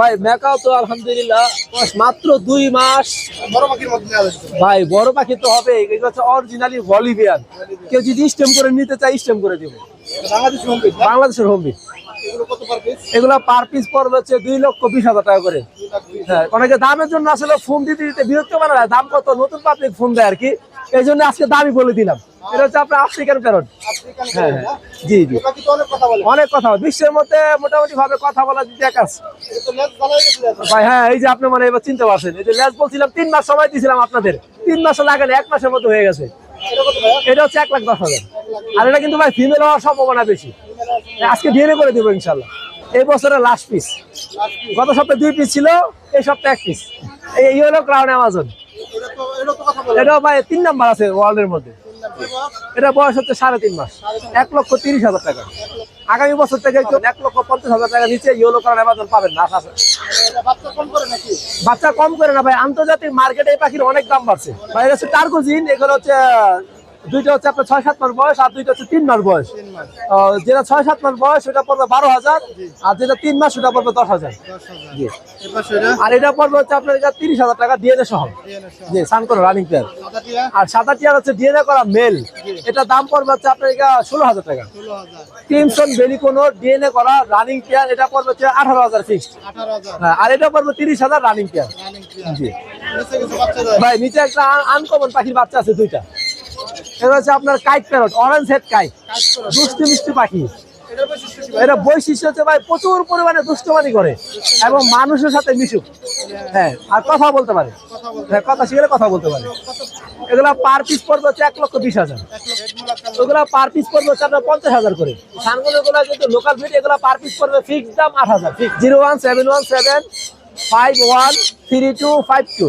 ভাই মেকাও তো আলহামদুলিল্লাহ। মাত্র দুই মাস। বড় পাখির মধ্যে ভাই বড় পাখি তো হবে এগুলো হচ্ছে অরিজিনালি বলিভিয়ান। কেউ যদি স্টেম করে নিতে চাই স্টেম করে দিব। বাংলাদেশের হোমবি এগুলো পার পিস এগুলো পড়বে হচ্ছে দুই লক্ষ বিশ হাজার টাকা করে। হ্যাঁ অনেকে দামের জন্য আসলে ফোন দিতে দিতে বিরক্ত মানে দাম কত? নতুন পাবলিক ফোন দেয় আর কি। এই জন্য আজকে দামই বলে দিলাম। এটা হচ্ছে আপনার আফ্রিকান প্যারট হ্যাঁ হ্যাঁ। জি জি। অনেক কথা বলে। বিশ্বের মধ্যে মোটামুটি ভাবে কথা বলা যদি এক আছে। ভাই হ্যাঁ এই যে আপনি মানে এবার চিনতে পারছেন। এই যে ল্যাস বলছিলাম তিন মাস সময় দিয়েছিলাম আপনাদের। তিন মাসও লাগালে এক মাসের মতো হয়ে গেছে। এটা হচ্ছে এক লাখ দশ হাজার। আর এটা কিন্তু ভাই ফিমেল হওয়ার সম্ভাবনা বেশি। আজকে ডিএনএ করে দেবো ইনশাল্লাহ। এই বছরের লাস্ট পিস গত সপ্তাহে দুই পিস ছিল এই সপ্তাহে এক পিস এই হলো ক্রাউন অ্যামাজন এটা ভাই তিন নাম্বার আছে ওয়ার্ল্ডের মধ্যে। এটা বয়স হচ্ছে সাড়ে তিন মাস। এক লক্ষ তিরিশ হাজার টাকা। আগামী বছর থেকে এক লক্ষ পঞ্চাশ হাজার টাকা নিচে ইয়েলো কারণ অ্যামাজন পাবেন না আশা বাচ্চা কম করে না ভাই, আন্তর্জাতিক মার্কেটে এই পাখির অনেক দাম বাড়ছে। ভাই, এটা হচ্ছে এগুলো হচ্ছে দুইটা হচ্ছে আপনার ছয় সাত মাস বয়স আর দুইটা হচ্ছে তিন মাস বয়স। যেটা ছয় সাত মাস বয়স সেটা পড়বে বারো হাজার। আর যেটা তিন মাস সেটা পড়বে দশ হাজার। জি। আর এটা পড়বে হচ্ছে আপনার এটা তিরিশ হাজার টাকা ডিএনএ সহ। জি সান করো রানিং প্লেয়ার আর সাদা টিয়ার হচ্ছে ডিএনএ করা মেল এটা দাম পড়বে হচ্ছে আপনার এটা ষোলো হাজার টাকা। ক্রিমসন বেলিকোনো ডিএনএ করা রানিং প্লেয়ার এটা পড়বে হচ্ছে আঠারো হাজার ফিক্সড হাজার। হ্যাঁ আর এটা পড়বে তিরিশ হাজার রানিং প্লেয়ার জি। ভাই নিচে একটা আনকমন পাখির বাচ্চা আছে দুইটা। এটা হচ্ছে আপনার kite parrot orange head kite. দুষ্টি মিষ্টি পাখি? এটা বৈশিষ্ট্য হচ্ছে ভাই প্রচুর পরিমাণে দুষ্টমানি করে এবং মানুষের সাথে মিশুক। হ্যাঁ আর কথা বলতে পারে। কথা হ্যাঁ কথা শিখলে কথা বলতে পারে। এগুলা পার পিস পড়বে হচ্ছে এক লক্ষ বিশ হাজার। ওগুলা পার পিস পড়বে হচ্ছে আপনার পঞ্চাশ হাজার করে। সানগুলো গুলা কিন্তু লোকাল ফিট এগুলা পার পিস পড়বে ফিক্স দাম আট হাজার। Zero one seven one seven five one three two five two.